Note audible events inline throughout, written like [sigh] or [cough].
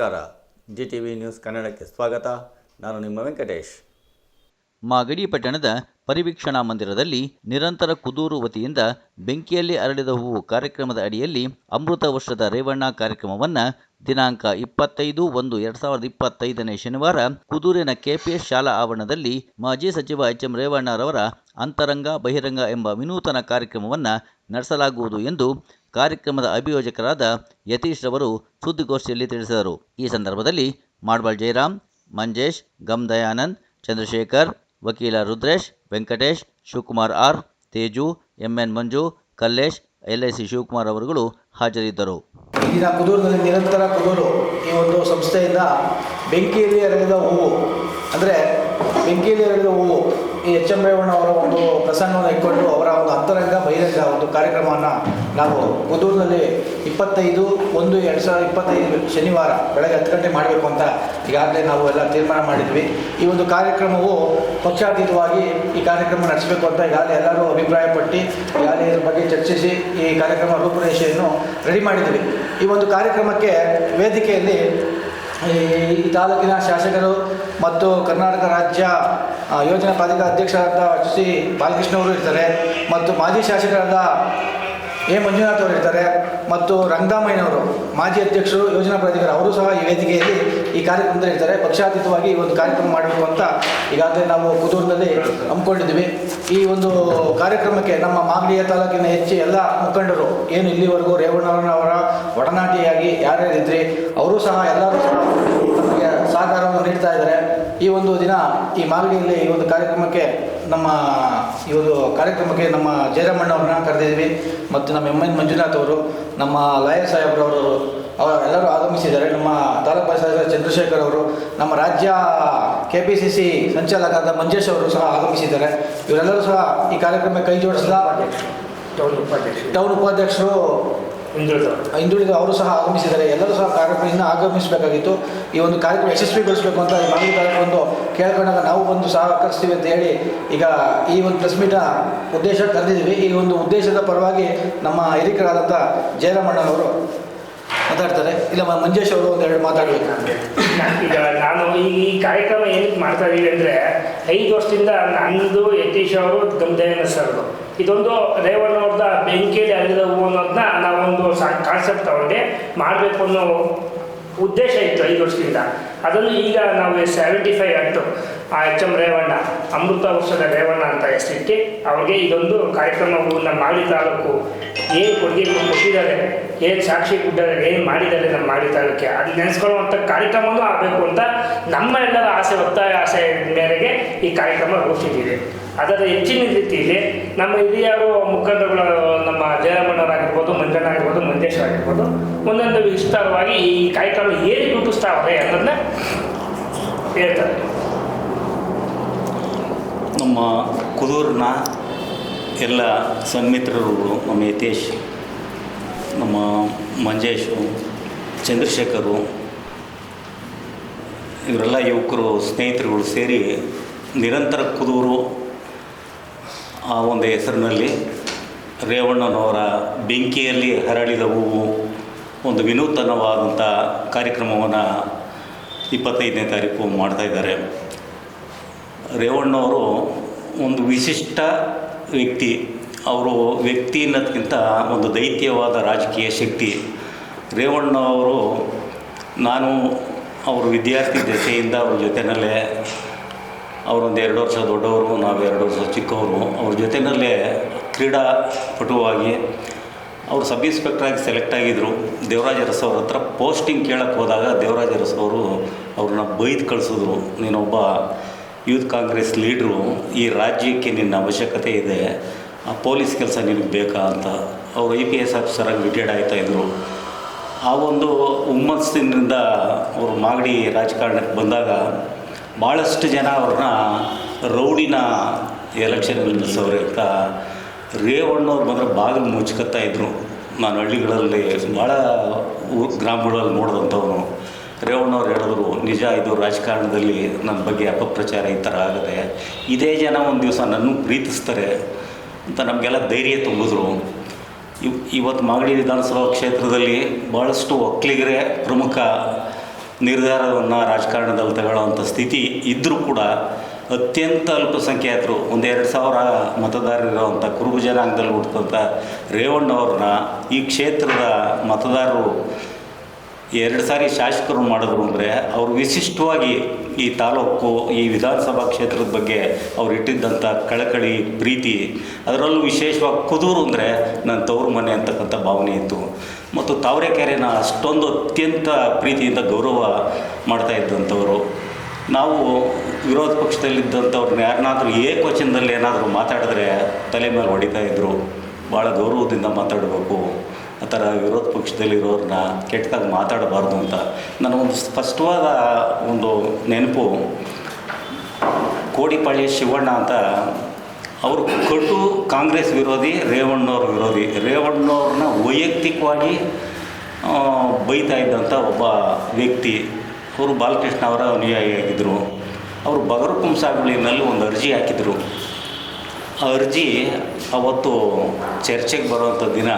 ನಮಸ್ಕಾರ. G T V news ಕನ್ನಡಕ್ಕೆ ಸ್ವಾಗತ. ನಾನು ನಿಮ್ಮ ವೆಂಕಟೇಶ್. ಮಾಗಡಿ ಪಟ್ಟಣದ ಪರಿವೀಕ್ಷಣಾ ಮಂದಿರದಲ್ಲಿ ನಿರಂತರ ಕುದೂರು ವತಿಯಿಂದ ಬೆಂಕಿಯಲ್ಲಿ ಅರಳಿದ ಹೂವು ಕಾರ್ಯಕ್ರಮದ ಅಡಿಯಲ್ಲಿ ಅಮೃತ ವರ್ಷದ ರೇವಣ್ಣ ಕಾರ್ಯಕ್ರಮವನ್ನು ದಿನಾಂಕ ಇಪ್ಪತ್ತೈದು ಒಂದು ಎರಡ್ ಸಾವಿರದ ಇಪ್ಪತ್ತೈದನೇ ಶನಿವಾರ ಕುದೂರಿನ ಕೆಪಿಎಸ್ ಶಾಲಾ ಆವರಣದಲ್ಲಿ ಮಾಜಿ ಸಚಿವ ಎಚ್ ಎಂ ರೇವಣ್ಣರವರ ಅಂತರಂಗ ಬಹಿರಂಗ ಎಂಬ ವಿನೂತನ ಕಾರ್ಯಕ್ರಮವನ್ನು ನಡೆಸಲಾಗುವುದು ಎಂದು ಕಾರ್ಯಕ್ರಮದ ಅಭಿಯೋಜಕರಾದ ಯತೀಶ್ ರವರು ಸುದ್ದಿಗೋಷ್ಠಿಯಲ್ಲಿ ತಿಳಿಸಿದರು. ಈ ಸಂದರ್ಭದಲ್ಲಿ ಮಾಡ್ಬಾಳ್ ಜಯರಾಮ್, ಮಂಜೇಶ್, ಗಮ್ ದಯಾನಂದ್, ಚಂದ್ರಶೇಖರ್, ವಕೀಲ Rudresh, Venkatesh, Shivakumar R, Teju, MN Manju, Kallesh, LIC Shivakumar ಅವರುಗಳು ಹಾಜರಿದ್ದರು. ಇಲ್ಲಿನ ಕುದೂರಿನಲ್ಲಿ ನಿರಂತರ ಕುದೂರು ಈ ಒಂದು ಸಂಸ್ಥೆಯಿಂದ ಬೆಂಕಿಯಲ್ಲಿ ಅರಳಿದ ಹೂವು, ಅಂದರೆ ಬೆಂಕಿಯಲ್ಲಿ ಹೂವು ಈ ಎಚ್ ಎಂ ರೇವಣ್ಣ ಅವರ ಒಂದು ಪ್ರಸಂಗವನ್ನು ಇಟ್ಕೊಂಡು ಅವರ ಒಂದು ಅಂತರಂಗ ಬಹಿರಂಗ ಒಂದು ಕಾರ್ಯಕ್ರಮವನ್ನು ನಾವು ಕುದೂರಿನಲ್ಲಿ ಇಪ್ಪತ್ತೈದು ಒಂದು ಎರಡು ಸಾವಿರದ ಇಪ್ಪತ್ತೈದು ಶನಿವಾರ ಬೆಳಗ್ಗೆ ಹತ್ತು ಗಂಟೆ ಮಾಡಬೇಕು ಅಂತ ಈಗಾಗಲೇ ನಾವು ಎಲ್ಲ ತೀರ್ಮಾನ ಮಾಡಿದ್ವಿ. ಈ ಒಂದು ಕಾರ್ಯಕ್ರಮವು ಪಕ್ಷಾತೀತವಾಗಿ ಈ ಕಾರ್ಯಕ್ರಮ ನಡೆಸಬೇಕು ಅಂತ ಈಗಾಗಲೇ ಎಲ್ಲರೂ ಅಭಿಪ್ರಾಯಪಟ್ಟು ಈಗಾಗಲೇ ಇದ್ರ ಬಗ್ಗೆ ಚರ್ಚಿಸಿ ಈ ಕಾರ್ಯಕ್ರಮ ರೂಪುರೇಷೆಯನ್ನು ರೆಡಿ ಮಾಡಿದ್ವಿ. ಈ ಒಂದು ಕಾರ್ಯಕ್ರಮಕ್ಕೆ ವೇದಿಕೆಯಲ್ಲಿ ಈ ತಾಲೂಕಿನ ಶಾಸಕರು ಮತ್ತು ಕರ್ನಾಟಕ ರಾಜ್ಯ ಯೋಜನಾ ಪ್ರಾಧಿಕಾರ ಅಧ್ಯಕ್ಷರಾದ ಸಿ ಬಾಲಕೃಷ್ಣ ಅವರು ಇರ್ತಾರೆ ಮತ್ತು ಮಾಜಿ ಶಾಸಕರಾದ ಎ ಮಂಜುನಾಥ್ ಅವರು ಇರ್ತಾರೆ ಮತ್ತು ರಂಗಾಮಯ್ಯನವರು ಮಾಜಿ ಅಧ್ಯಕ್ಷರು, ಯೋಜನಾ ಪ್ರಾಧಿಕಾರ ಅವರು ಸಹ ಈ ವೇದಿಕೆಯಲ್ಲಿ ಈ ಕಾರ್ಯಕ್ರಮದಲ್ಲಿ ಇರ್ತಾರೆ. ಪಕ್ಷಾತೀತವಾಗಿ ಈ ಒಂದು ಕಾರ್ಯಕ್ರಮ ಮಾಡಬೇಕು ಅಂತ ಈಗಾಗಲೇ ನಾವು ಕುದೂರಿನಲ್ಲಿ ಹಮ್ಮಿಕೊಂಡಿದ್ವಿ ಈ ಒಂದು ಕಾರ್ಯಕ್ರಮಕ್ಕೆ ನಮ್ಮ ಮಾಗಡಿಯ ತಾಲೂಕಿನ ಹೆಚ್ಚು ಎಲ್ಲ ಮುಖಂಡರು, ಏನು ಇಲ್ಲಿವರೆಗೂ ರೇವಣ್ಣವರ ಒಡನಾಟಿಯಾಗಿ ಯಾರ್ಯಾರಿದ್ರಿ, ಅವರು ಸಹ ಎಲ್ಲರೂ ಸಹ ನಮಗೆ ಸಹಕಾರವನ್ನು ನೀಡ್ತಾ ಇದ್ದಾರೆ. ಈ ಒಂದು ದಿನ ಈ ಮಾಗಡಿಯಲ್ಲಿ ಈ ಒಂದು ಕಾರ್ಯಕ್ರಮಕ್ಕೆ ನಮ್ಮ ಈ ಒಂದು ಕಾರ್ಯಕ್ರಮಕ್ಕೆ ನಮ್ಮ ಜಯರಾಮಣ್ಣವ್ರನ್ನ ಕರೆದಿದ್ವಿ ಮತ್ತು ನಮ್ಮ ಎಂ ಎನ್ ಮಂಜುನಾಥ್ ಅವರು ನಮ್ಮ ಲಾಯರ್ ಸಾಹೇಬ್ರವರು ಅವರು ಎಲ್ಲರೂ ಆಗಮಿಸಿದ್ದಾರೆ. ನಮ್ಮ ತಾಲೂಕು ಪಂಚಾಯತ್ ಚಂದ್ರಶೇಖರ್ ಅವರು ನಮ್ಮ ರಾಜ್ಯ ಕೆ ಪಿ ಸಿ ಸಿ ಸಂಚಾಲಕರಾದ ಮಂಜೇಶ್ ಅವರು ಸಹ ಆಗಮಿಸಿದ್ದಾರೆ. ಇವರೆಲ್ಲರೂ ಸಹ ಈ ಕಾರ್ಯಕ್ರಮಕ್ಕೆ ಕೈ ಜೋಡಿಸಿದ ಟೌನ್ ಉಪಾಧ್ಯಕ್ಷರು. ಟೌನ್ ಉಪಾಧ್ಯಕ್ಷರು ಹಿಂದುಳಿದವರು ಹಿಂದುಳಿದ ಅವರು ಸಹ ಆಗಮಿಸಿದ್ದಾರೆ. ಎಲ್ಲರೂ ಸಹ ಕಾರ್ಯಕ್ರಮ ಆಗಮಿಸಬೇಕಾಗಿತ್ತು. ಈ ಒಂದು ಕಾರ್ಯಕ್ರಮ ಯಶಸ್ವಿಗೊಳಿಸಬೇಕು ಅಂತ ಈ ಮಾಹಿತಿ ಕಾರ್ಯಕ್ರಮ ಒಂದು ಕೇಳ್ಕೊಂಡಾಗ ನಾವು ಬಂದು ಸಹಕರಿಸ್ತೀವಿ ಅಂತ ಹೇಳಿ ಈಗ ಈ ಒಂದು ಪ್ರೆಸ್ ಮೀಟ ಉದ್ದೇಶ ಕರೆದಿದ್ದೀವಿ ಈ ಒಂದು ಉದ್ದೇಶದ ಪರವಾಗಿ ನಮ್ಮ ಹಿರಿಕರಾದಂಥ ಜಯರಾಮಣ್ಣನವರು ಮಾತಾಡ್ತಾರೆ? ಇಲ್ಲ ಮಂಜೇಶ್ ಅವರು ಒಂದೆರಡು ಮಾತಾಡಬೇಕು ಈಗ ನಾನು ಈ ಕಾರ್ಯಕ್ರಮ ಏನಕ್ಕೆ ಮಾಡ್ತಾ ಇದ್ದೀವಿ ಅಂದರೆ, ಐದು ವರ್ಷದಿಂದ ನಂದು ಯತೀಶ್ ಅವರು ಗಮದಯನ ಸರ್ದು ಇದೊಂದು ರೇವಣ್ಣವ್ರದ ಬೆಂಕಿಯಲ್ಲಿ ಅರಿದ ಹೂವು ಅನ್ನೋದನ್ನ ನಾವೊಂದು ಕಾನ್ಸೆಪ್ಟ್ ತಗೊಂಡು ಮಾಡಬೇಕು ಅನ್ನೋ ಉದ್ದೇಶ ಇತ್ತು ಐದು ವರ್ಷದಿಂದ ಅದನ್ನು ಈಗ ನಾವು ಸೆವೆಂಟಿ ಫೈವ್ ಆ್ಯಕ್ಟು ಆ ಎಚ್ ಎಂ ರೇವಣ್ಣ, ಅಮೃತ ವರ್ಷದ ರೇವಣ್ಣ ಅಂತ ಹೆಸರಿಟ್ಟು, ಅವ್ರಿಗೆ ಇದೊಂದು ಕಾರ್ಯಕ್ರಮವು ನಮ್ಮ ತಾಲೂಕು ಏನು ಕೊಡುಗೆ ಕೊಟ್ಟಿದ್ದಾರೆ, ಏನು ಸಾಕ್ಷಿ ಕೊಟ್ಟಿದ್ದಾರೆ, ಏನು ಮಾಡಿದ್ದಾರೆ ನಮ್ಮ ಮಾಗಡಿ ತಾಲೂಕಿಗೆ ಅದು ನೆನೆಸ್ಕೊಳ್ಳುವಂಥ ಕಾರ್ಯಕ್ರಮವೂ ಆಗಬೇಕು ಅಂತ ನಮ್ಮ ಎಲ್ಲರ ಆಸೆ, ಒತ್ತಾಯ, ಆಸೆ ಮೇರೆಗೆ ಈ ಕಾರ್ಯಕ್ರಮ ರೂಪಿಸಿದ್ದೀವಿ ಅದರ ಹೆಚ್ಚಿನ ರೀತಿಯಲ್ಲಿ ನಮ್ಮ ಹಿರಿಯರು ಮುಖಂಡರುಗಳು ನಮ್ಮ ಜಯರಮಣ್ಣರಾಗಿರ್ಬೋದು ಮಂಜಣ್ಣ ಆಗಿರ್ಬೋದು ಮಂಜೇಶ್ ಆಗಿರ್ಬೋದು, ಒಂದೊಂದು ವಿಸ್ತಾರವಾಗಿ ಈ ಕಾರ್ಯಕ್ರಮ ಏನು ರೂಪಿಸ್ತಾವೆ ಅನ್ನೋದನ್ನ ಹೇಳ್ತಾರೆ. ನಮ್ಮ ಕುದೂರಿನ ಎಲ್ಲ ಸನ್ಮಿತ್ರರು ನಮ್ಮ ಯತೇಶ್, ನಮ್ಮ ಮಂಜೇಶು, ಚಂದ್ರಶೇಖರು, ಇವರೆಲ್ಲ ಯುವಕರು, ಸ್ನೇಹಿತರುಗಳು ಸೇರಿ ನಿರಂತರ ಕುದೂರು ಆ ಒಂದು ಹೆಸರಿನಲ್ಲಿ ರೇವಣ್ಣನವರ ಬೆಂಕಿಯಲ್ಲಿ ಹರಡಿದ ಹೂವು ಒಂದು ವಿನೂತನವಾದಂಥ ಕಾರ್ಯಕ್ರಮವನ್ನು ಇಪ್ಪತ್ತೈದನೇ ತಾರೀಕು ಮಾಡ್ತಾಯಿದ್ದಾರೆ ರೇವಣ್ಣವರು ಒಂದು ವಿಶಿಷ್ಟ ವ್ಯಕ್ತಿ. ಅವರು ವ್ಯಕ್ತಿ ಅನ್ನೋದಕ್ಕಿಂತ ಒಂದು ದೈತ್ಯವಾದ ರಾಜಕೀಯ ಶಕ್ತಿ. ರೇವಣ್ಣವರು ನಾನು ಅವರು ವಿದ್ಯಾರ್ಥಿ ದೆಸೆಯಿಂದ ಅವ್ರ ಜೊತೆಯಲ್ಲೇ ಅವರೊಂದು ಎರಡು ವರ್ಷ ದೊಡ್ಡವರು, ನಾವು ಎರಡು ವರ್ಷ ಚಿಕ್ಕವರು. ಅವ್ರ ಜೊತೆಯಲ್ಲೇ ಕ್ರೀಡಾಪಟುವಾಗಿ ಅವರು ಸಬ್ ಇನ್ಸ್ಪೆಕ್ಟ್ರಾಗಿ ಸೆಲೆಕ್ಟ್ ಆಗಿದ್ದರು ದೇವರಾಜ ಅರಸ್ ಅವ್ರ ಹತ್ರ ಪೋಸ್ಟಿಂಗ್ ಕೇಳಕ್ಕೆ ಹೋದಾಗ ದೇವರಾಜ ಅರಸ್ ಅವರು ಅವ್ರನ್ನ ಬೈದು ಕಳಿಸಿದ್ರು. ನೀನೊಬ್ಬ ಯೂತ್ ಕಾಂಗ್ರೆಸ್ ಲೀಡ್ರು, ಈ ರಾಜ್ಯಕ್ಕೆ ನಿನ್ನ ಅವಶ್ಯಕತೆ ಇದೆ. ಆ ಪೊಲೀಸ್ ಕೆಲಸ ನಿನಗೆ ಬೇಕಾ ಅಂತ ಅವರು ಐ ಪಿ ಎಸ್ ಆಫೀಸರಾಗಿ ರಿಟೈರ್ಡ್ ಇದ್ದರು ಆ ಒಂದು ಹುಮ್ಮಸ್ಸಿನಿಂದ ಅವರು ಮಾಗಡಿ ರಾಜಕಾರಣಕ್ಕೆ ಬಂದಾಗ ಭಾಳಷ್ಟು ಜನ ಅವ್ರನ್ನ ರೌಡಿನ ಎಲೆಕ್ಷನ್ಗಳು ನಿಲ್ಲಿಸೋರೆ ರೇವಣ್ಣ ರೇವಣ್ಣವ್ರು ಬಂದರೆ ಬಾಗಿಲು ಮುಚ್ಕೊತಾ ಇದ್ದರು ನಾನು ಹಳ್ಳಿಗಳಲ್ಲಿ ಭಾಳ ಊರು ಗ್ರಾಮಗಳಲ್ಲಿ ನೋಡಿದಂಥವನು ರೇವಣ್ಣವ್ರು ಹೇಳಿದ್ರು, ನಿಜ ಇದು ರಾಜಕಾರಣದಲ್ಲಿ ನನ್ನ ಬಗ್ಗೆ ಅಪಪ್ರಚಾರ ಈ ಥರ ಆಗದೆ, ಇದೇ ಜನ ಒಂದು ದಿವಸ ನನ್ನ ಪ್ರೀತಿಸ್ತಾರೆ ಅಂತ ನಮಗೆಲ್ಲ ಧೈರ್ಯ ತುಂಬಿದ್ರು. ಇವ್ ಇವತ್ತು ಮಾಗಡಿ ವಿಧಾನಸಭಾ ಕ್ಷೇತ್ರದಲ್ಲಿ ಭಾಳಷ್ಟು ಒಕ್ಕಲಿಗರೇ ಪ್ರಮುಖ ನಿರ್ಧಾರವನ್ನು ರಾಜಕಾರಣದಲ್ಲಿ ತಗೊಳ್ಳೋವಂಥ ಸ್ಥಿತಿ ಇದ್ದರೂ ಕೂಡ ಅತ್ಯಂತ ಅಲ್ಪಸಂಖ್ಯಾತರು ಒಂದೆರಡು ಸಾವಿರ ಮತದಾರರಿರುವಂಥ ಕುರುಬು ಜನಾಂಗದಲ್ಲಿ ಹುಟ್ಟಿದಂಥ ರೇವಣ್ಣವ್ರನ್ನ ಈ ಕ್ಷೇತ್ರದ ಮತದಾರರು ಎರಡು ಸಾರಿ ಶಾಸಕರು ಮಾಡಿದ್ರು ಅಂದರೆ ಅವರು ವಿಶಿಷ್ಟವಾಗಿ ಈ ತಾಲೂಕು, ಈ ವಿಧಾನಸಭಾ ಕ್ಷೇತ್ರದ ಬಗ್ಗೆ ಅವ್ರು ಇಟ್ಟಿದ್ದಂಥ ಕಳಕಳಿ ಪ್ರೀತಿ, ಅದರಲ್ಲೂ ವಿಶೇಷವಾಗಿ ಕುದೂರು ಅಂದರೆ ನನ್ನ ತವರು ಮನೆ ಅಂತಕ್ಕಂಥ ಭಾವನೆ ಇತ್ತು. ಮತ್ತು ತಾವರೆಕೆರೆನ ಅಷ್ಟೊಂದು ಅತ್ಯಂತ ಪ್ರೀತಿಯಿಂದ ಗೌರವ ಮಾಡ್ತಾ ಇದ್ದಂಥವರು. ನಾವು ವಿರೋಧ ಪಕ್ಷದಲ್ಲಿದ್ದಂಥವ್ರನ್ನ ಯಾರನ್ನಾದರೂ ಏಕವಚನದಲ್ಲಿ ಏನಾದರೂ ಮಾತಾಡಿದ್ರೆ ತಲೆ ಮೇಲೆ ಹೊಡಿತಾ ಇದ್ದರು ಭಾಳ ಗೌರವದಿಂದ ಮಾತಾಡಬೇಕು. ಆ ಥರ ವಿರೋಧ ಪಕ್ಷದಲ್ಲಿರೋರನ್ನ ಕೆಟ್ಟದಾಗಿ ಮಾತಾಡಬಾರ್ದು ಅಂತ ನನಗೊಂದು ಸ್ಪಷ್ಟವಾದ ಒಂದು ನೆನಪು. ಕೋಡಿಪಾಳ್ಯ ಶಿವಣ್ಣ ಅಂತ ಅವರು ಕಟು ಕಾಂಗ್ರೆಸ್ ವಿರೋಧಿ, ರೇವಣ್ಣವ್ರ ವಿರೋಧಿ. ರೇವಣ್ಣವ್ರನ್ನ ವೈಯಕ್ತಿಕವಾಗಿ ಬೈತಾ ಇದ್ದಂಥ ಒಬ್ಬ ವ್ಯಕ್ತಿ. ಅವರು ಬಾಲಕೃಷ್ಣ ಅವರ ಅನುಯಾಯಿಯಾಗಿದ್ದರು. ಅವರು ಬಗರಕುಂ ಸಾಗುಳಿನಲ್ಲಿ ಒಂದು ಅರ್ಜಿ ಹಾಕಿದರು. ಆ ಅರ್ಜಿ ಅವತ್ತು ಚರ್ಚೆಗೆ ಬರುವಂಥ ದಿನ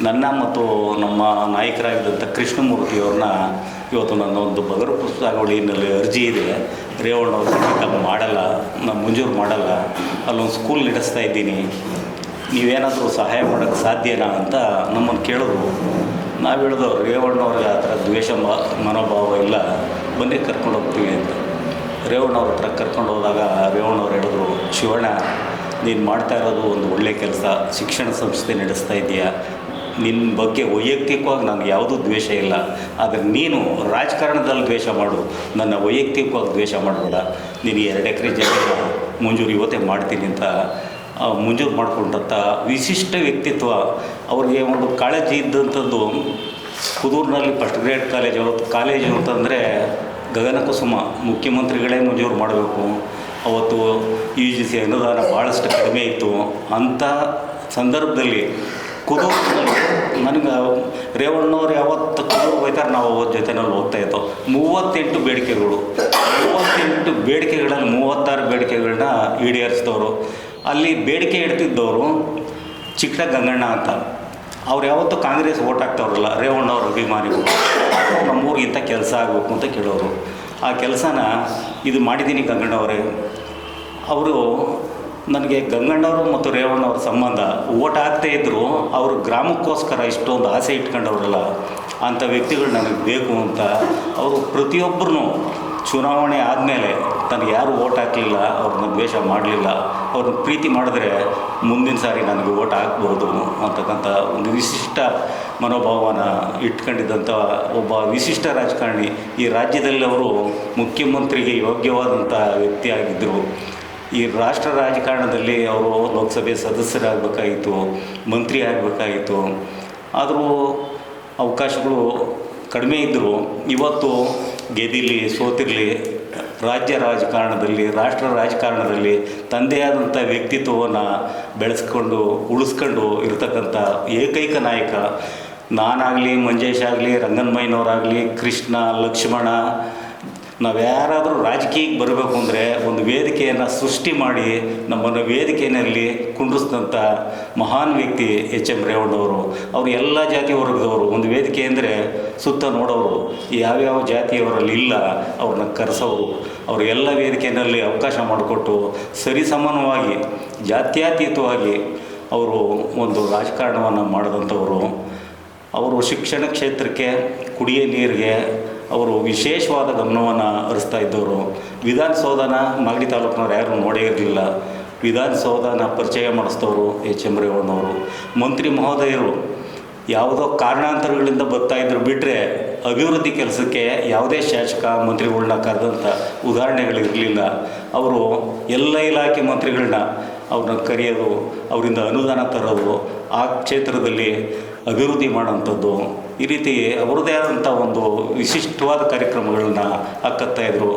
ನನ್ನ ಮತ್ತು ನಮ್ಮ ನಾಯಕರಾಗಿದ್ದಂಥ ಕೃಷ್ಣಮೂರ್ತಿಯವ್ರನ್ನ ಇವತ್ತು ನನ್ನ ಒಂದು ಬಗರು ಪುಸ್ತಕಗಳಿನಲ್ಲಿ ಅರ್ಜಿ ಇದೆ. ರೇವಣ್ಣವ್ರು ಖಂಡಿತ ಮಾಡಲ್ಲ ನಾನು ಮಂಜೂರು ಮಾಡಲ್ಲ, ಅಲ್ಲೊಂದು ಸ್ಕೂಲ್ ನಡೆಸ್ತಾ ಇದ್ದೀನಿ, ನೀವೇನಾದರೂ ಸಹಾಯ ಮಾಡೋಕ್ಕೆ ಸಾಧ್ಯನಾ ಅಂತ ನಮ್ಮನ್ನು ಕೇಳಿದ್ರು. ನಾವು ಹೇಳಿದ್ರು ರೇವಣ್ಣವ್ರಿಗೆ ಆ ಥರ ದ್ವೇಷ ಮನೋಭಾವ ಇಲ್ಲ ಬನ್ನಿ ಕರ್ಕೊಂಡು ಹೋಗ್ತೀವಿ ಅಂತ. ರೇವಣ್ಣವ್ರ ಹತ್ರ ಕರ್ಕೊಂಡು ಹೋದಾಗ ರೇವಣ್ಣವ್ರು ಹೇಳಿದ್ರು, ಶಿವಣ್ಣ, ನೀನು ಮಾಡ್ತಾ ಇರೋದು ಒಂದು ಒಳ್ಳೆಯ ಕೆಲಸ, ಶಿಕ್ಷಣ ಸಂಸ್ಥೆ ನಡೆಸ್ತಾ ಇದೆಯಾ? ನಿನ್ನ ಬಗ್ಗೆ ವೈಯಕ್ತಿಕವಾಗಿ ನನಗೆ ಯಾವುದೂ ದ್ವೇಷ ಇಲ್ಲ. ಆದರೆ ನೀನು ರಾಜಕಾರಣದಲ್ಲಿ ದ್ವೇಷ ಮಾಡು. ನನ್ನ ವೈಯಕ್ತಿಕವಾಗಿ ದ್ವೇಷ ಮಾಡಬೇಡ. ನೀನು ಎರಡು ಎಕರೆ ಜಮೀನು ಮುಂಜೂರು ಇವತ್ತೇ ಮಾಡ್ತೀನಿ ಅಂತ ಮುಂಜೂರು ಮಾಡಿಕೊಂಡಂಥ ವಿಶಿಷ್ಟ ವ್ಯಕ್ತಿತ್ವ. ಅವ್ರಿಗೆ ಒಂದು ಕಾಳಜಿ ಇದ್ದಂಥದ್ದು ಕುದೂರಿನಲ್ಲಿ ಫಸ್ಟ್ ಗ್ರೇಡ್ ಕಾಲೇಜ್ ಅವತ್ತು ಕಾಲೇಜು ಅಂತಂದರೆ ಗಗನ ಕುಸುಮ ಮುಖ್ಯಮಂತ್ರಿಗಳೇ ಮಂಜೂರು ಮಾಡಬೇಕು. ಅವತ್ತು ಯು ಜಿ ಸಿ ಅನುದಾನ ಭಾಳಷ್ಟು ಕಡಿಮೆ ಇತ್ತು. ಅಂಥ ಸಂದರ್ಭದಲ್ಲಿ ಕುದೂರಿನಲ್ಲಿ ನನಗೆ ರೇವಣ್ಣವ್ರು ಯಾವತ್ತು ಕುದೂರು ಹೋಯ್ತಾರೆ ನಾವು ಅವ್ರ ಜೊತೆನಲ್ಲಿ ಹೋಗ್ತಾ ಇತ್ತು ಮೂವತ್ತೆಂಟು ಬೇಡಿಕೆಗಳು. ಮೂವತ್ತೆಂಟು ಬೇಡಿಕೆಗಳಲ್ಲಿ ಮೂವತ್ತಾರು ಬೇಡಿಕೆಗಳನ್ನ ಈಡೇರಿಸಿದವರು. ಅಲ್ಲಿ ಬೇಡಿಕೆ ಇಡ್ತಿದ್ದವರು ಚಿಕ್ಕ ಗಂಗಣ್ಣ ಅಂತ. ಅವ್ರು ಯಾವತ್ತೂ ಕಾಂಗ್ರೆಸ್ ಓಟ್ ಹಾಕ್ತವ್ರಲ್ಲ, ರೇವಣ್ಣವ್ರ ಅಭಿಮಾನಿಗಳು. ನಮ್ಮೂರಿಗಿಂತ ಕೆಲಸ ಆಗಬೇಕು ಅಂತ ಕೇಳೋರು. ಆ ಕೆಲಸನ ಇದು ಮಾಡಿದ್ದೀನಿ ಗಂಗಣ್ಣವರೇ ಅವರು ನನಗೆ ಗಂಗಣ್ಣವರು ಮತ್ತು ರೇವಣ್ಣವ್ರ ಸಂಬಂಧ ಓಟ್ ಆಗ್ತೇ ಇದ್ದರು ಅವರು ಗ್ರಾಮಕ್ಕೋಸ್ಕರ ಇಷ್ಟೊಂದು ಆಸೆ ಇಟ್ಕೊಂಡವ್ರಲ್ಲ, ಅಂಥ ವ್ಯಕ್ತಿಗಳು ನನಗೆ ಬೇಕು ಅಂತ ಅವರು ಪ್ರತಿಯೊಬ್ಬರೂ ಚುನಾವಣೆ ಆದಮೇಲೆ ತನಗೆ ಯಾರು ಓಟ್ ಹಾಕಲಿಲ್ಲ ಅವ್ರನ್ನ ದ್ವೇಷ ಮಾಡಲಿಲ್ಲ, ಅವ್ರನ್ನ ಪ್ರೀತಿ ಮಾಡಿದ್ರೆ ಮುಂದಿನ ಸಾರಿ ನನಗೆ ಓಟ್ ಹಾಕ್ಬೋದು ಅಂತಕ್ಕಂಥ ಒಂದು ವಿಶಿಷ್ಟ ಮನೋಭಾವನ ಇಟ್ಕೊಂಡಿದ್ದಂಥ ಒಬ್ಬ ವಿಶಿಷ್ಟ ರಾಜಕಾರಣಿ ಈ ರಾಜ್ಯದಲ್ಲಿ ಅವರು ಮುಖ್ಯಮಂತ್ರಿಗೆ ಯೋಗ್ಯವಾದಂಥ ವ್ಯಕ್ತಿಯಾಗಿದ್ದರು. ಈ ರಾಷ್ಟ್ರ ರಾಜಕಾರಣದಲ್ಲಿ ಅವರು ಲೋಕಸಭೆ ಸದಸ್ಯರಾಗಬೇಕಾಯಿತು, ಮಂತ್ರಿ ಆಗಬೇಕಾಗಿತ್ತು ಆದರೂ ಅವಕಾಶಗಳು ಕಡಿಮೆ ಇದ್ದರು ಇವತ್ತು ಗೆದಿಲಿ ಸೋತಿರಲಿ, ರಾಜ್ಯ ರಾಜಕಾರಣದಲ್ಲಿ, ರಾಷ್ಟ್ರ ರಾಜಕಾರಣದಲ್ಲಿ ತಂದೆ ಆದಂಥ ವ್ಯಕ್ತಿತ್ವವನ್ನು ಬೆಳೆಸ್ಕೊಂಡು, ಉಳಿಸ್ಕೊಂಡು ಇರತಕ್ಕಂಥ ಏಕೈಕ ನಾಯಕ ನಾನಾಗಲಿ, ಮಂಜೇಶ್ ಆಗಲಿ ರಂಗನ್ಮಯ್ಯನವರಾಗಲಿ ಕೃಷ್ಣ, ಲಕ್ಷ್ಮಣ ನಾವು ಯಾರಾದರೂ ರಾಜಕೀಯಕ್ಕೆ ಬರಬೇಕು ಅಂದರೆ ಒಂದು ವೇದಿಕೆಯನ್ನು ಸೃಷ್ಟಿ ಮಾಡಿ ನಮ್ಮನ್ನು ವೇದಿಕೆಯಲ್ಲಿ ಕುಂಡ್ರಿಸಿದಂಥ ಮಹಾನ್ ವ್ಯಕ್ತಿ ಎಚ್ ಎಂ ರೇವಣ್ಣವರು ಅವರು ಎಲ್ಲ ಜಾತಿ ವರ್ಗದವರು. ಒಂದು ವೇದಿಕೆ ಅಂದರೆ ಸುತ್ತ ನೋಡೋರು. ಯಾವ್ಯಾವ ಜಾತಿಯವರಲ್ಲಿ ಇಲ್ಲ, ಅವ್ರನ್ನ ಕರೆಸೋರು. ಅವರು ಎಲ್ಲ ವೇದಿಕೆಯಲ್ಲಿ ಅವಕಾಶ ಮಾಡಿಕೊಟ್ಟು ಸರಿಸಮಾನವಾಗಿ ಜಾತ್ಯಾತೀತವಾಗಿ ಅವರು ಒಂದು ರಾಜಕಾರಣವನ್ನು ಮಾಡಿದಂಥವರು. ಅವರು ಶಿಕ್ಷಣ ಕ್ಷೇತ್ರಕ್ಕೆ ಕುಡಿಯ ನೀರಿಗೆ ಅವರು ವಿಶೇಷವಾದ ಗಮನವನ್ನು ಹರಿಸ್ತಾ ಇದ್ದವರು. ವಿಧಾನಸೌಧನ ಮಾಗಡಿ ತಾಲೂಕಿನವ್ರು ಯಾರೂ ನೋಡೇ ಇರಲಿಲ್ಲ. ವಿಧಾನಸೌಧನ ಪರಿಚಯ ಮಾಡಿಸ್ತವರು ಎಚ್ ಎಂ ರೇವಣ್ಣವರು ಮಂತ್ರಿ ಮಹೋದಯರು ಯಾವುದೋ ಕಾರಣಾಂತರಗಳಿಂದ ಬರ್ತಾ ಇದ್ರು ಬಿಟ್ಟರೆ ಅಭಿವೃದ್ಧಿ ಕೆಲಸಕ್ಕೆ ಯಾವುದೇ ಶಾಸಕ ಮಂತ್ರಿಗಳನ್ನ ಕರೆದಂಥ ಉದಾಹರಣೆಗಳಿರಲಿಲ್ಲ. ಅವರು ಎಲ್ಲ ಇಲಾಖೆ ಮಂತ್ರಿಗಳನ್ನ ಅವ್ರನ್ನ ಕರೆಯೋದು, ಅವರಿಂದ ಅನುದಾನ ತರೋದು, ಆ ಕ್ಷೇತ್ರದಲ್ಲಿ ಅಭಿವೃದ್ಧಿ ಮಾಡೋಂಥದ್ದು ಈ ರೀತಿ ಅವರದೇ ಆದಂಥ ಒಂದು ವಿಶಿಷ್ಟವಾದ ಕಾರ್ಯಕ್ರಮಗಳನ್ನ ಹಾಕತ್ತಾ ಇದ್ರು.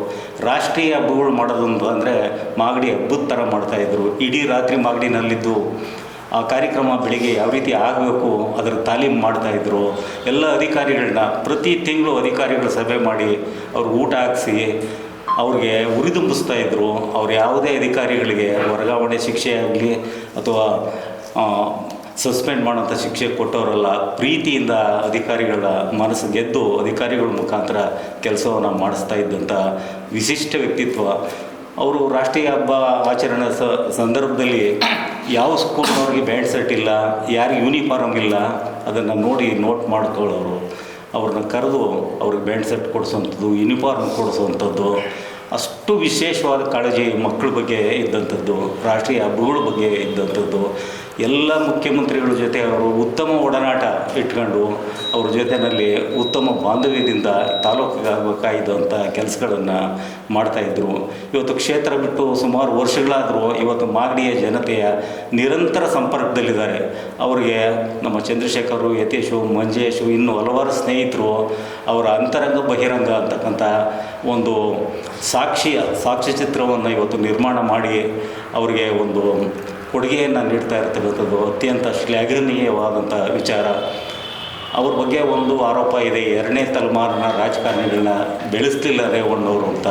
ರಾಷ್ಟ್ರೀಯ ಹಬ್ಬಗಳು ಮಾಡೋದೊಂದು ಅಂದರೆ ಮಾಗಡಿ ಹಬ್ಬದ ಥರ ಮಾಡ್ತಾಯಿದ್ರು ಇಡೀ ರಾತ್ರಿ ಮಾಗಡಿನಲ್ಲಿದ್ದು ಆ ಕಾರ್ಯಕ್ರಮ ಬೆಳಿಗ್ಗೆ ಯಾವ ರೀತಿ ಆಗಬೇಕು, ಅದರ ತಾಲೀಮು ಮಾಡ್ತಾಯಿದ್ರು ಎಲ್ಲ ಅಧಿಕಾರಿಗಳನ್ನ ಪ್ರತಿ ತಿಂಗಳು ಅಧಿಕಾರಿಗಳ ಸಭೆ ಮಾಡಿ ಅವ್ರಿಗೆ ಊಟ ಹಾಕಿಸಿ ಅವ್ರಿಗೆ ಉರಿದುಂಬಿಸ್ತಾ ಇದ್ರು. ಅವ್ರು ಯಾವುದೇ ಅಧಿಕಾರಿಗಳಿಗೆ ವರ್ಗಾವಣೆ ಶಿಕ್ಷೆ ಆಗಲಿ ಅಥವಾ ಸಸ್ಪೆಂಡ್ ಮಾಡುವಂಥ ಶಿಕ್ಷೆ ಕೊಟ್ಟವರಲ್ಲ, ಪ್ರೀತಿಯಿಂದ ಅಧಿಕಾರಿಗಳ ಮನಸ್ಸು ಗೆದ್ದು ಅಧಿಕಾರಿಗಳ ಮುಖಾಂತರ ಕೆಲಸವನ್ನು ಮಾಡಿಸ್ತಾ ಇದ್ದಂಥ ವಿಶಿಷ್ಟ ವ್ಯಕ್ತಿತ್ವ. ಅವರು ರಾಷ್ಟ್ರೀಯ ಹಬ್ಬ ಆಚರಣೆ ಸಂದರ್ಭದಲ್ಲಿ ಯಾವ ಸ್ಕೂಲ್ನವ್ರಿಗೆ ಬ್ಯಾಂಡ್ ಸೆಟ್ ಇಲ್ಲ ಯಾರಿಗೆ ಯೂನಿಫಾರ್ಮ್ ಇಲ್ಲ, ಅದನ್ನು ನೋಡಿ ನೋಟ್ ಮಾಡ್ಕೊಳ್ಳೋರು ಅವ್ರನ್ನ ಕರೆದು ಅವ್ರಿಗೆ ಬ್ಯಾಂಡ್ ಸೆಟ್ ಕೊಡಿಸೋವಂಥದ್ದು ಯೂನಿಫಾರ್ಮ್ ಕೊಡಿಸೋವಂಥದ್ದು ಅಷ್ಟು ವಿಶೇಷವಾದ ಕಾಳಜಿ ಮಕ್ಕಳ ಬಗ್ಗೆ ಇದ್ದಂಥದ್ದು, ರಾಷ್ಟ್ರೀಯ ಹಬ್ಬಗಳ ಬಗ್ಗೆ ಇದ್ದಂಥದ್ದು. ಎಲ್ಲ ಮುಖ್ಯಮಂತ್ರಿಗಳ ಜೊತೆ ಅವರು ಉತ್ತಮ ಒಡನಾಟ ಇಟ್ಕೊಂಡು ಅವ್ರ ಜೊತೆಯಲ್ಲಿ ಉತ್ತಮ ಬಾಂಧವ್ಯದಿಂದ ತಾಲೂಕಿಗೆ ಆಗಬೇಕಾಗಿದ್ದಂಥ ಕೆಲಸಗಳನ್ನು ಮಾಡ್ತಾಯಿದ್ರು ಇವತ್ತು ಕ್ಷೇತ್ರ ಬಿಟ್ಟು ಸುಮಾರು ವರ್ಷಗಳಾದರೂ ಇವತ್ತು ಮಾಗಡಿಯ ಜನತೆಯ ನಿರಂತರ ಸಂಪರ್ಕದಲ್ಲಿದ್ದಾರೆ. ಅವರಿಗೆ ನಮ್ಮ ಚಂದ್ರಶೇಖರು, ಯತೀಶು, ಮಂಜೇಶು ಇನ್ನು ಹಲವಾರು ಸ್ನೇಹಿತರು ಅವರ ಅಂತರಂಗ ಬಹಿರಂಗ ಅಂತಕ್ಕಂಥ ಒಂದು ಸಾಕ್ಷಿಯ, ಸಾಕ್ಷ್ಯಚಿತ್ರವನ್ನು ಇವತ್ತು ನಿರ್ಮಾಣ ಮಾಡಿ ಅವರಿಗೆ ಒಂದು ಕೊಡುಗೆಯನ್ನು ನೀಡ್ತಾ ಇರ್ತಕ್ಕಂಥದ್ದು ಅತ್ಯಂತ ಶ್ಲಾಘನೀಯವಾದಂಥ ವಿಚಾರ. ಅವ್ರ ಬಗ್ಗೆ ಒಂದು ಆರೋಪ ಇದೆ, ಎರಡನೇ ತಲೆಮಾರಿನ ರಾಜಕಾರಣಿಗಳನ್ನ ಬೆಳೆಸ್ತಿಲ್ಲ ರೇವಣ್ಣವರು ಅಂತ.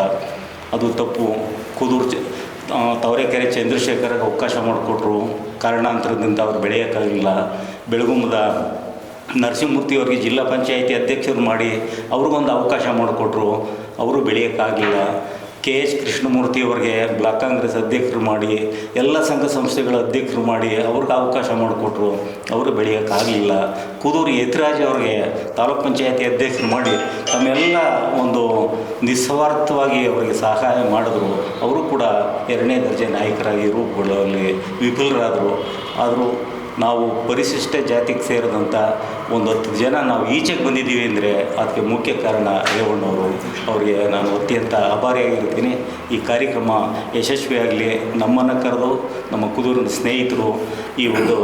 ಅದು ತಪ್ಪು. ಕುದೂರು ಚ ತವರೆಕೆರೆ ಚಂದ್ರಶೇಖರ್ಗೆ ಅವಕಾಶ ಮಾಡಿಕೊಟ್ರು. ಕಾರಣಾಂತರದಿಂದ ಅವ್ರು ಬೆಳೆಯೋಕ್ಕಾಗಲಿಲ್ಲ ಬೆಳಗುಂಬದ ನರಸಿಂಹಮೂರ್ತಿ ಅವರಿಗೆ ಜಿಲ್ಲಾ ಪಂಚಾಯಿತಿ ಅಧ್ಯಕ್ಷರು ಮಾಡಿ ಅವ್ರಿಗೊಂದು ಅವಕಾಶ ಮಾಡಿಕೊಟ್ರು. ಅವರು ಬೆಳೆಯೋಕ್ಕಾಗಲಿಲ್ಲ ಕೆ ಎಚ್ ಕೃಷ್ಣಮೂರ್ತಿ ಅವರಿಗೆ ಬ್ಲಾಕ್ ಕಾಂಗ್ರೆಸ್ ಅಧ್ಯಕ್ಷರು ಮಾಡಿ, ಎಲ್ಲ ಸಂಘ ಸಂಸ್ಥೆಗಳ ಅಧ್ಯಕ್ಷರು ಮಾಡಿ ಅವ್ರಿಗೆ ಅವಕಾಶ ಮಾಡಿಕೊಟ್ರು. ಅವರು ಬೆಳೆಯೋಕ್ಕಾಗಲಿಲ್ಲ. ಕುದೂರು ಯತಿರಾಜ್ ಅವ್ರಿಗೆ ತಾಲೂಕ್ ಪಂಚಾಯತಿ ಅಧ್ಯಕ್ಷರು ಮಾಡಿ ತಮ್ಮೆಲ್ಲ ಒಂದು ನಿಸ್ವಾರ್ಥವಾಗಿ ಅವರಿಗೆ ಸಹಾಯ ಮಾಡಿದ್ರು. ಅವರು ಕೂಡ ಎರಡನೇ ದರ್ಜೆ ನಾಯಕರಾಗಿ ರೂಪುಗಳಲ್ಲಿ ವಿಫಲರಾದರು. ಆದರೂ ನಾವು ಪರಿಶಿಷ್ಟ ಜಾತಿಗೆ ಸೇರಿದಂಥ ಒಂದು ಹತ್ತು ಜನ ನಾವು ಈಚೆಗೆ ಬಂದಿದ್ದೀವಿ ಅಂದರೆ ಅದಕ್ಕೆ ಮುಖ್ಯ ಕಾರಣ ರೇವಣ್ಣವರು ಅವರಿಗೆ ನಾನು ಅತ್ಯಂತ ಆಭಾರಿಯಾಗಿರ್ತೀನಿ ಈ ಕಾರ್ಯಕ್ರಮ ಯಶಸ್ವಿಯಾಗಲಿ. ನಮ್ಮನ್ನು ಕರೆದು, ನಮ್ಮ ಕುದೂರಿನ ಸ್ನೇಹಿತರು ಈ ಒಂದು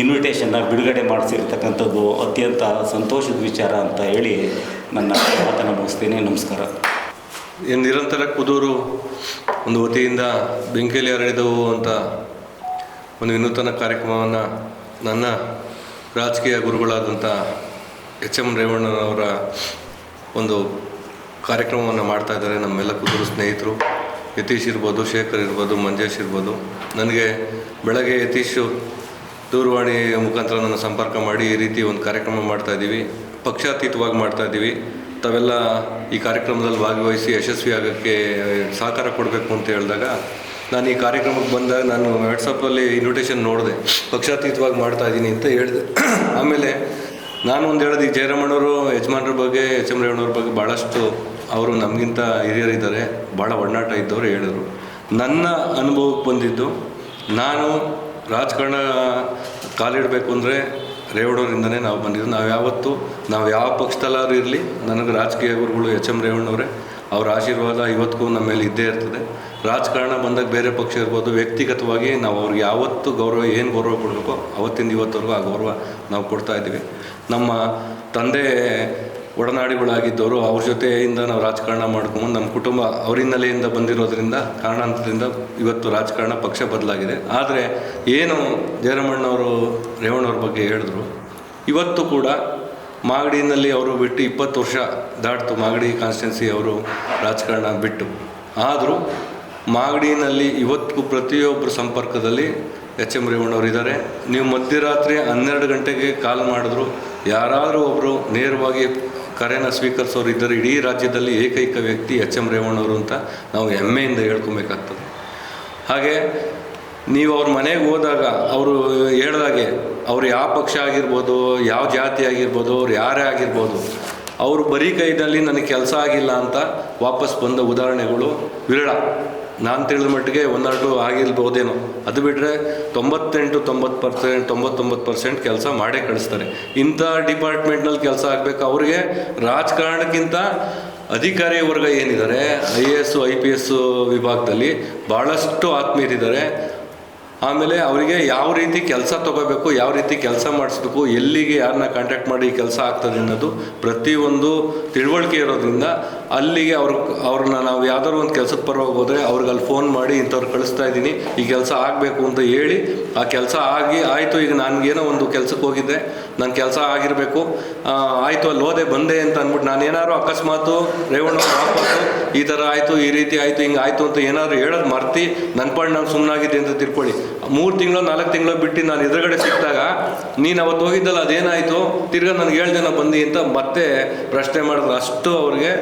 ಇನ್ವಿಟೇಷನ್ನ ಬಿಡುಗಡೆ ಮಾಡಿಸಿರ್ತಕ್ಕಂಥದ್ದು ಅತ್ಯಂತ ಸಂತೋಷದ ವಿಚಾರ ಅಂತ ಹೇಳಿ ನನ್ನ ಮಾತನ್ನು ಮುಗಿಸ್ತೀನಿ. ನಮಸ್ಕಾರ. ನಿರಂತರ ಕುದೂರು ಒಂದು ವತಿಯಿಂದ ಬೆಂಕಿಯಲ್ಲಿ ಹರಡಿದವು ಅಂತ ಒಂದು ವಿನೂತನ ಕಾರ್ಯಕ್ರಮವನ್ನು ನನ್ನ ರಾಜಕೀಯ ಗುರುಗಳಾದಂಥ ಎಚ್ ಎಂ ರೇವಣ್ಣನವರ ಒಂದು ಕಾರ್ಯಕ್ರಮವನ್ನು ಮಾಡ್ತಾ ಇದ್ದಾರೆ. ನಮ್ಮೆಲ್ಲ ಕುದುರು ಸ್ನೇಹಿತರು. ಯತೀಶ್ ಇರ್ಬೋದು, ಶೇಖರ್ ಇರ್ಬೋದು, ಮಂಜೇಶ್ ಇರ್ಬೋದು. ನನಗೆ ಬೆಳಗ್ಗೆ ಯತೀಶು ದೂರವಾಣಿ ಮುಖಾಂತರ ನನ್ನ ಸಂಪರ್ಕ ಮಾಡಿ ಈ ರೀತಿ ಒಂದು ಕಾರ್ಯಕ್ರಮ ಮಾಡ್ತಾಯಿದ್ದೀವಿ ಪಕ್ಷಾತೀತವಾಗಿ ಮಾಡ್ತಾ ಇದ್ದೀವಿ. ತಾವೆಲ್ಲ ಈ ಕಾರ್ಯಕ್ರಮದಲ್ಲಿ ಭಾಗವಹಿಸಿ ಯಶಸ್ವಿ ಆಗೋಕ್ಕೆ ಸಹಕಾರ ಕೊಡಬೇಕು ಅಂತ ಹೇಳಿದಾಗ ನಾನು ಈ ಕಾರ್ಯಕ್ರಮಕ್ಕೆ ಬಂದಾಗ ನಾನು ವಾಟ್ಸಪ್ಪಲ್ಲಿ ಇನ್ವಿಟೇಷನ್ ನೋಡಿದೆ. ಪಕ್ಷಾತೀತವಾಗಿ ಮಾಡ್ತಾ ಇದ್ದೀನಿ ಅಂತ ಹೇಳಿದೆ. [coughs] ಆಮೇಲೆ ನಾನು ಒಂದು ಹೇಳಿದೆ, ಈ ಜಯರಾಮಣ್ಣವರು ಯಜಮಾನ್ರ ಬಗ್ಗೆ ಎಚ್ ಎಂ ರೇವಣ್ಣವ್ರ ಬಗ್ಗೆ ಭಾಳಷ್ಟು ಅವರು ನಮಗಿಂತ ಹಿರಿಯರಿದ್ದಾರೆ. ಭಾಳ ಒಡನಾಟ ಇದ್ದವರು ಹೇಳಿದರು. ನನ್ನ ಅನುಭವಕ್ಕೆ ಬಂದಿದ್ದು, ನಾನು ರಾಜಕಾರಣ ಕಾಲಿಡಬೇಕು ಅಂದರೆ ರೇವಣ್ಣವರಿಂದನೇ ನಾವು ಬಂದಿದ್ದು. ನಾವು ಯಾವತ್ತು, ನಾವು ಯಾವ ಪಕ್ಷದಲ್ಲಾದ್ರೂ ಇರಲಿ, ನನಗೆ ರಾಜಕೀಯ ಗುರುಗಳು ಎಚ್ ಎಂ ರೇವಣ್ಣವರೇ ಅವರ ಆಶೀರ್ವಾದ ಇವತ್ತಿಗೂ ನಮ್ಮ ಮೇಲೆ ಇದ್ದೇ ಇರ್ತದೆ. ರಾಜಕಾರಣ ಬಂದಾಗ ಬೇರೆ ಪಕ್ಷ ಇರ್ಬೋದು, ವ್ಯಕ್ತಿಗತವಾಗಿ ನಾವು ಅವ್ರಿಗೆ ಯಾವತ್ತು ಗೌರವ, ಏನು ಗೌರವ ಕೊಡಬೇಕೋ ಅವತ್ತಿಂದ ಇವತ್ತವರೆಗೂ ಆ ಗೌರವ ನಾವು ಕೊಡ್ತಾ ಇದ್ದೀವಿ. ನಮ್ಮ ತಂದೆ ಒಡನಾಡಿಗಳಾಗಿದ್ದವರು, ಅವ್ರ ಜೊತೆಯಿಂದ ನಾವು ರಾಜಕಾರಣ ಮಾಡ್ಕೊಂಡು ನಮ್ಮ ಕುಟುಂಬ ಅವ್ರ ಹಿನ್ನೆಲೆಯಿಂದ ಬಂದಿರೋದ್ರಿಂದ, ಕಾರಣಾಂತರದಿಂದ ಇವತ್ತು ರಾಜಕಾರಣ ಪಕ್ಷ ಬದಲಾಗಿದೆ. ಆದರೆ ಏನು ಜಯರಮಣ್ಣವರು, ರೇವಣ್ಣವ್ರ ಬಗ್ಗೆ ಹೇಳಿದ್ರು, ಇವತ್ತು ಕೂಡ ಮಾಗಡಿನಲ್ಲಿ ಅವರು ಬಿಟ್ಟು ಇಪ್ಪತ್ತು ವರ್ಷ ದಾಟ್ತು. ಮಾಗಡಿ ಕಾನ್ಸ್ಟಿಟ್ಯೂನ್ಸಿ ಅವರು ರಾಜಕಾರಣ ಬಿಟ್ಟು. ಆದರೂ ಮಾಗಡಿನಲ್ಲಿ ಇವತ್ತಿಗೂ ಪ್ರತಿಯೊಬ್ಬರ ಸಂಪರ್ಕದಲ್ಲಿ ಎಚ್ ಎಂ ರೇವಣ್ಣವ್ರು ಇದ್ದಾರೆ. ನೀವು ಮಧ್ಯರಾತ್ರಿ ಹನ್ನೆರಡು ಗಂಟೆಗೆ ಕಾಲ್ ಮಾಡಿದ್ರು. ಯಾರಾದರೂ ಒಬ್ಬರು ನೇರವಾಗಿ ಕರೆನ ಸ್ವೀಕರಿಸೋರು ಇದ್ದರೆ ಇಡೀ ರಾಜ್ಯದಲ್ಲಿ ಏಕೈಕ ವ್ಯಕ್ತಿ ಎಚ್ ಎಂ ರೇವಣ್ಣವರು ಅಂತ ನಾವು ಹೆಮ್ಮೆಯಿಂದ ಹೇಳ್ಕೊಬೇಕಾಗ್ತದೆ. ಹಾಗೆ ನೀವು ಅವ್ರ ಮನೆಗೆ ಹೋದಾಗ ಅವರು ಹೇಳ್ದಾಗೆ ಅವ್ರು ಯಾವ ಪಕ್ಷ ಆಗಿರ್ಬೋದು, ಯಾವ ಜಾತಿ ಆಗಿರ್ಬೋದು, ಅವ್ರು ಯಾರೇ ಆಗಿರ್ಬೋದು, ಅವರು ಬರೀ ಕೈದಲ್ಲಿ ನನಗೆ ಕೆಲಸ ಆಗಿಲ್ಲ ಅಂತ ವಾಪಸ್ ಬಂದ ಉದಾಹರಣೆಗಳು ವಿರಳ. ನಾನು ತಿಳಿದ ಮಟ್ಟಿಗೆ ಒಂದೆರಡು ಆಗಿರ್ಬೋದೇನೋ. ಅದು ಬಿಟ್ಟರೆ ತೊಂಬತ್ತೆಂಟು ತೊಂಬತ್ತು ಪರ್ಸೆಂಟ್ ತೊಂಬತ್ತೊಂಬತ್ತು ಪರ್ಸೆಂಟ್ ಕೆಲಸ ಮಾಡೇ ಕಳಿಸ್ತಾರೆ. ಇಂಥ ಡಿಪಾರ್ಟ್ಮೆಂಟ್ನಲ್ಲಿ ಕೆಲಸ ಆಗಬೇಕು. ಅವ್ರಿಗೆ ರಾಜಕಾರಣಕ್ಕಿಂತ ಅಧಿಕಾರಿ ವರ್ಗ ಏನಿದ್ದಾರೆ, I A S, I P S ವಿಭಾಗದಲ್ಲಿ ಭಾಳಷ್ಟು ಆತ್ಮೀಯರಿದ್ದಾರೆ. ಆಮೇಲೆ ಅವರಿಗೆ ಯಾವ ರೀತಿ ಕೆಲಸ ತಗೋಬೇಕು, ಯಾವ ರೀತಿ ಕೆಲಸ ಮಾಡಿಸ್ಬೇಕು, ಎಲ್ಲಿಗೆ ಯಾರನ್ನ ಕಾಂಟ್ಯಾಕ್ಟ್ ಮಾಡಿ ಕೆಲಸ ಆಗ್ತದೆ ಅನ್ನೋದು ಪ್ರತಿಯೊಂದು ತಿಳುವಳಿಕೆ ಇರೋದ್ರಿಂದ ಅಲ್ಲಿಗೆ ಅವ್ರ ಅವ್ರನ್ನ ನಾವು ಯಾವ್ದಾದ್ರು ಒಂದು ಕೆಲಸದ ಪರವಾಗಿ ಹೋದರೆ ಅವ್ರಿಗೆ ಅಲ್ಲಿ ಫೋನ್ ಮಾಡಿ ಇಂಥವ್ರು ಕಳಿಸ್ತಾ ಇದ್ದೀನಿ. ಈ ಕೆಲಸ ಆಗಬೇಕು ಅಂತ ಹೇಳಿ ಆ ಕೆಲಸ ಆಗಿ ಆಯಿತು, ಈಗ ನನಗೇನೋ ಒಂದು ಕೆಲಸಕ್ಕೆ ಹೋಗಿದ್ದೆ. ನನ್ನ ಕೆಲಸ ಆಗಿರಬೇಕು. ಆಯಿತು, ಅಲ್ಲಿ ಹೋದೆ, ಬಂದೆ ಅಂತ ಅಂದ್ಬಿಟ್ಟು ನಾನು ಏನಾದ್ರು ಅಕಸ್ಮಾತು ರೇವಣ್ಣ ವಾಪಸ್ಸು, ಈ ಥರ ಆಯಿತು, ಈ ರೀತಿ ಆಯಿತು, ಹಿಂಗೆ ಆಯಿತು ಅಂತ ಏನಾದರೂ ಹೇಳೋದು ಮರ್ತಿ ನನ್ನ ಪಾಡು ನಾನು ಸುಮ್ಮನಾಗಿದ್ದೆ ಅಂತ ತಿಳ್ಕೊಳ್ಳಿ. ಮೂರು ತಿಂಗಳು, ನಾಲ್ಕು ತಿಂಗಳು ಬಿಟ್ಟು ನಾನು ಎದುರುಗಡೆ ಸಿಕ್ಕಿದಾಗ, ನೀನು ಅವತ್ತು ಹೋಗಿದ್ದಲ್ಲ, ಅದೇನಾಯಿತು? ತಿರ್ಗಾ ನನಗೆ ಹೇಳ್ದೆ ದಿನ ಬಂದಿ ಅಂತ ಮತ್ತೆ ಪ್ರಶ್ನೆ ಮಾಡಿದ್ರು. ಅಷ್ಟು ಅವ್ರಿಗೆ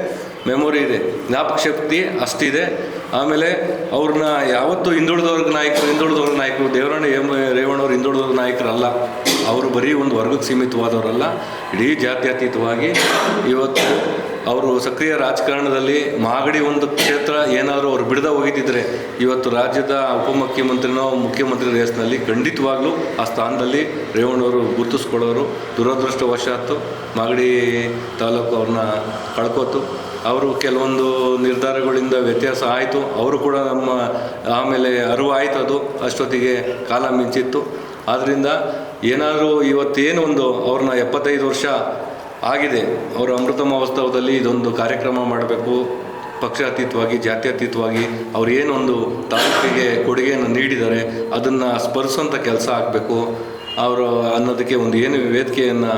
ಮೆಮೊರಿ ಇದೆ, ಜ್ಞಾಪಕ ಶಕ್ತಿ ಅಷ್ಟಿದೆ. ಆಮೇಲೆ ಅವ್ರನ್ನ ಯಾವತ್ತೂ ಹಿಂದುಳಿದವ್ರಿಗೆ ನಾಯಕರು ಹಿಂದುಳಿದವ್ರ ನಾಯಕರು, ದೇವರಾಣಿ ಎಂ ರೇವಣ್ಣವ್ರು ಹಿಂದುಳಿದವ್ರ ನಾಯಕರಲ್ಲ. ಅವರು ಬರೀ ಒಂದು ವರ್ಗಕ್ಕೆ ಸೀಮಿತವಾದವರಲ್ಲ, ಇಡೀ ಜಾತ್ಯತೀತವಾಗಿ ಇವತ್ತು ಅವರು ಸಕ್ರಿಯ ರಾಜಕಾರಣದಲ್ಲಿ ಮಾಗಡಿ ಒಂದು ಕ್ಷೇತ್ರ ಏನಾದರೂ ಅವರು ಬಿಡದ ಹೋಗಿದ್ದಿದ್ರೆ, ಇವತ್ತು ರಾಜ್ಯದ ಉಪಮುಖ್ಯಮಂತ್ರಿನೋ ಮುಖ್ಯಮಂತ್ರಿ ರೇಸ್ನಲ್ಲಿ ಖಂಡಿತವಾಗ್ಲೂ ಆ ಸ್ಥಾನದಲ್ಲಿ ರೇವಣ್ಣವರು ಗುರುತಿಸ್ಕೊಳ್ಳೋರು ದುರದೃಷ್ಟವಶಾತ್ತು ಮಾಗಡಿ ತಾಲೂಕು ಅವ್ರನ್ನ ಕಳ್ಕೋತು. ಅವರು ಕೆಲವೊಂದು ನಿರ್ಧಾರಗಳಿಂದ ವ್ಯತ್ಯಾಸ ಆಯಿತು. ಅವರು ಕೂಡ ನಮ್ಮ ಆಮೇಲೆ ಅರಿವು ಆಯಿತು ಅದು ಅಷ್ಟೊತ್ತಿಗೆ ಕಾಲ ಮಿಂಚಿತ್ತು. ಆದ್ದರಿಂದ ಏನಾದರೂ ಇವತ್ತೇನು ಒಂದು ಅವ್ರನ್ನ ಎಪ್ಪತ್ತೈದು ವರ್ಷ ಆಗಿದೆ, ಅವರ ಅಮೃತ ಮಹೋತ್ಸವದಲ್ಲಿ ಇದೊಂದು ಕಾರ್ಯಕ್ರಮ ಮಾಡಬೇಕು, ಪಕ್ಷಾತೀತವಾಗಿ, ಜಾತ್ಯತೀತವಾಗಿ, ಅವ್ರು ಏನೊಂದು ತಾಲೂಕಿಗೆ ಕೊಡುಗೆಯನ್ನು ನೀಡಿದ್ದಾರೆ ಅದನ್ನು ಸ್ಮರಿಸೋಂಥ ಕೆಲಸ ಆಗಬೇಕು. ಅವರು ಅನ್ನೋದಕ್ಕೆ ಒಂದು ಏನು ವೇದಿಕೆಯನ್ನು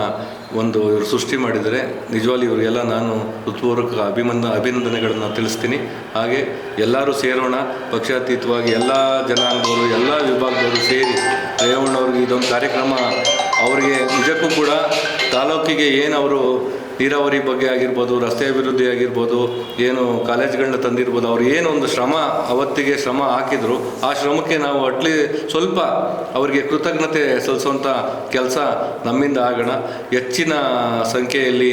ಒಂದು ಇವರು ಸೃಷ್ಟಿ ಮಾಡಿದರೆ ನಿಜವಾಗ್ಲೂ ಇವರಿಗೆಲ್ಲ ನಾನು ಹೃತ್ಪೂರ್ವಕ ಅಭಿಮಂದ ಅಭಿನಂದನೆಗಳನ್ನು ತಿಳಿಸ್ತೀನಿ. ಹಾಗೆ ಎಲ್ಲರೂ ಸೇರೋಣ. ಪಕ್ಷಾತೀತವಾಗಿ ಎಲ್ಲ ಜನಾಂಗದವರು, ಎಲ್ಲ ವಿಭಾಗದವರು ಸೇರಿ ರೇವಣ್ಣವ್ರಿಗೆ ಇದೊಂದು ಕಾರ್ಯಕ್ರಮ. ಅವರಿಗೆ ನಿಜಕ್ಕೂ ಕೂಡ ತಾಲೂಕಿಗೆ ಏನು ಅವರು ನೀರಾವರಿ ಬಗ್ಗೆ ಆಗಿರ್ಬೋದು, ರಸ್ತೆ ಅಭಿವೃದ್ಧಿ ಆಗಿರ್ಬೋದು, ಏನು ಕಾಲೇಜ್ಗಳನ್ನ ತಂದಿರ್ಬೋದು, ಅವ್ರು ಏನು ಒಂದು ಶ್ರಮ, ಅವತ್ತಿಗೆ ಶ್ರಮ ಹಾಕಿದ್ರು, ಆ ಶ್ರಮಕ್ಕೆ ನಾವು ಅಟ್ಲಿ ಸ್ವಲ್ಪ ಅವರಿಗೆ ಕೃತಜ್ಞತೆ ಸಲ್ಲಿಸುವಂಥ ಕೆಲಸ ನಮ್ಮಿಂದ ಆಗೋಣ. ಹೆಚ್ಚಿನ ಸಂಖ್ಯೆಯಲ್ಲಿ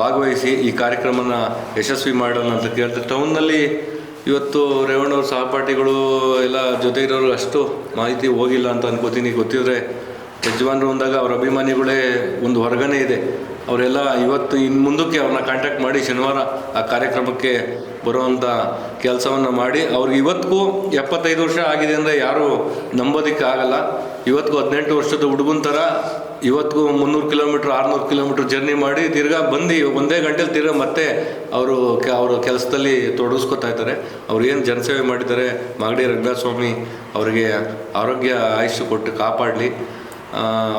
ಭಾಗವಹಿಸಿ ಈ ಕಾರ್ಯಕ್ರಮನ ಯಶಸ್ವಿ ಮಾಡೋಣ ಅಂತ ಕೇಳ್ತಾರೆ ಟೌನ್ನಲ್ಲಿ ಇವತ್ತು ರೇವಣ್ಣವ್ರ ಸಹಪಾಠಿಗಳು ಎಲ್ಲ ಜೊತೆ ಇರೋರು ಅಷ್ಟು ಮಾಹಿತಿ ಹೋಗಿಲ್ಲ ಅಂತ ಅನ್ಕೋತೀನಿ. ಗೊತ್ತಿದ್ರೆ ಯಜಮಾನರು ಅಂದಾಗ ಅವ್ರ ಅಭಿಮಾನಿಗಳೇ ಒಂದು ಹೊರಗನೆ ಇದೆ. ಅವರೆಲ್ಲ ಇವತ್ತು ಇನ್ನು ಮುಂದಕ್ಕೆ ಅವ್ರನ್ನ ಕಾಂಟ್ಯಾಕ್ಟ್ ಮಾಡಿ ಶನಿವಾರ ಆ ಕಾರ್ಯಕ್ರಮಕ್ಕೆ ಬರುವಂಥ ಕೆಲಸವನ್ನು ಮಾಡಿ, ಅವ್ರಿಗೆ ಇವತ್ತಿಗೂ ಎಪ್ಪತ್ತೈದು ವರ್ಷ ಆಗಿದೆ ಅಂದರೆ ಯಾರೂ ನಂಬೋದಕ್ಕೆ ಆಗಲ್ಲ. ಇವತ್ತಿಗೂ ಹದಿನೆಂಟು ವರ್ಷದ ಹುಡುಗನ ಥರ ಇವತ್ತಿಗೂ ಮುನ್ನೂರು ಕಿಲೋಮೀಟ್ರ್, ಆರುನೂರು ಕಿಲೋಮೀಟ್ರ್ ಜರ್ನಿ ಮಾಡಿ ತಿರ್ಗಾ ಬಂದು ಒಂದೇ ಗಂಟೆಲಿ ತಿರ್ಗಾ ಮತ್ತೆ ಅವರು ಕೆ ಅವರ ಕೆಲಸದಲ್ಲಿ ತೊಡಗಿಸ್ಕೊತಾ ಇದ್ದಾರೆ. ಅವ್ರು ಏನು ಜನಸೇವೆ ಮಾಡಿದ್ದಾರೆ, ಮಾಗಡಿ ರಂಗನಾಥ ಸ್ವಾಮಿ ಅವರಿಗೆ ಆರೋಗ್ಯ ಆಯುಷ್ಯ ಕೊಟ್ಟು ಕಾಪಾಡಲಿ.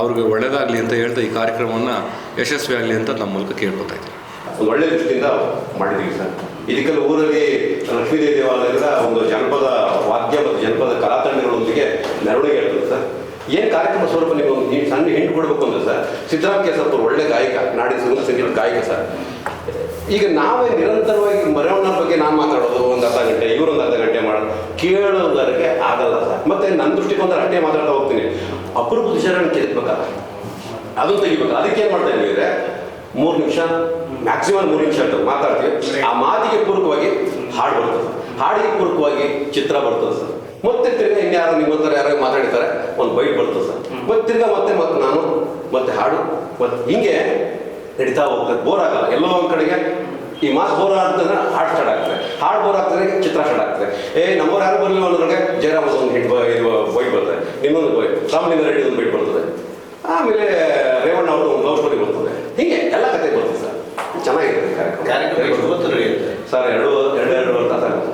ಅವ್ರಿಗೆ ಒಳ್ಳೆಯದಾಗಲಿ ಅಂತ ಹೇಳ್ತಾ ಈ ಕಾರ್ಯಕ್ರಮವನ್ನು ಯಶಸ್ವಿ ಆಗಲಿ ಅಂತ ನಮ್ಮ ಮೂಲಕ ಕೇಳ್ಕೊತಾ ಇದ್ದೀನಿ ಒಂದು ಒಳ್ಳೆ ದೃಷ್ಟಿಯಿಂದ ಮಾಡಿದ್ದೀವಿ ಸರ್. ಇದಕ್ಕೆಲ್ಲ ಊರಲ್ಲಿ ಲಕ್ಷ್ಮೀದೇವಿ ದೇವಾಲಯದ ಒಂದು ಜನಪದ ವಾದ್ಯ ಮತ್ತು ಜನಪದ ಕಲಾ ತಂಡಗಳೊಂದಿಗೆ ಮೆರವಣಿಗೆ ಸರ್. ಏನು ಕಾರ್ಯಕ್ರಮ ಸ್ವರೂಪ ನೀವು ಒಂದು ಸಣ್ಣ ಹೆಣ್ಣು ಕೊಡಬೇಕು ಅಂತ ಸರ್ ಸಿದ್ದರಾಮ ಕೇಸಪ್ಪ ಒಳ್ಳೆ ಗಾಯಕ ನಾಡಿನ ಸುಗಮ ಸಂಗೀತ ಗಾಯಕ ಸರ್. ಈಗ ನಾವೇ ನಿರಂತರವಾಗಿ ಮರವಣ್ಣ ಬಗ್ಗೆ ನಾನು ಮಾತಾಡೋದು, ಒಂದು ಅರ್ಧ ಗಂಟೆ ಇವರೊಂದು ಅರ್ಧ ಗಂಟೆ ಮಾಡೋದು ಕೇಳೋದಕ್ಕೆ ಆಗಲ್ಲ ಸರ್. ಮತ್ತೆ ನನ್ನ ದೃಷ್ಟಿಕೋನ ಅಷ್ಟೇ ಮಾತಾಡ್ತಾ ಹೋಗ್ತೀನಿ. ಅಪರೂಪದ ವಿಷಯಗಳನ್ನ ಕೇಳಬೇಕ ಅದು ತೆಗಿಬೇಕು. ಅದಕ್ಕೆ ಏನು ಮಾಡ್ತಾ ಇದ್ದೀವಿ ಮೂರು ನಿಮಿಷ ಮ್ಯಾಕ್ಸಿಮಮ್ ಮೂರು ನಿಮಿಷ ಅಂತ ಮಾತಾಡ್ತೀವಿ. ಆ ಮಾತಿಗೆ ಪೂರ್ವಕವಾಗಿ ಹಾಡು ಬರ್ತದೆ. ಹಾಡಿಗೆ ಪೂರ್ವಕವಾಗಿ ಚಿತ್ರ ಬರ್ತದೆ ಸರ್. ಮತ್ತೆ ತಿರ್ಗಾ ಇನ್ಯಾರು ನಿಮ್ಮ ಹತ್ರ ಯಾರೋ ಮಾತಾಡಿದ್ದಾರೆ ಒಂದು ಬೈಟ್ ಬರ್ತದೆ ಸರ್. ಮತ್ತೆ ತಿರ್ಗಾ ಮತ್ತೆ ಮತ್ತೆ ನಾನು ಮತ್ತೆ ಹಾಡು ಮತ್ತೆ ಹಿಂಗೆ ನಡೀತಾ ಹೋಗ್ತದೆ. ಬೋರ್ ಆಗಲ್ಲ. ಎಲ್ಲೋ ಒಂದು ಕಡೆಗೆ ಈ ಮಾತು ಬೋರ್ ಆಗ್ತದೆ ಹಾಡು ಸ್ಟಾರ್ಟ್ ಆಗ್ತದೆ. ಹಾಡು ಬೋರ್ ಆಗ್ತದೆ ಚಿತ್ರ ಸ್ಟಾರ್ಟ್ ಆಗ್ತದೆ. ಏ ನಮ್ಮವ್ರು ಯಾರು ಬರಲಿಲ್ಲ ಅನ್ನೋದ್ರಾಗೆ ಜಯರಾಮ್ ಒಂದು ಹಿಟ್ ಇದು ಬೈಟ್ ಬರ್ತದೆ. ಇನ್ನೊಂದು ಬೈ. ರಾಮಲಿಂಗ ರೆಡ್ಡಿ ಒಂದು ಬೈಟ್ ಬರ್ತದೆ. ಆಮೇಲೆ ರೇವಣ್ಣ ಅವ್ರದ್ದು ಒಂದು ಲವ್ ಸ್ಟೋರಿ ಬರ್ತದೆ. ಹೀಗೆ ಎಲ್ಲ ಕತೆ ಬರ್ತದೆ ಸರ್. ಚೆನ್ನಾಗಿದೆ ಕಾರ್ಯಕ್ರಮ. ಸರ್ ಎರಡು ಎರಡು ಎರಡು ತಾಸು ಆಗುತ್ತೆ.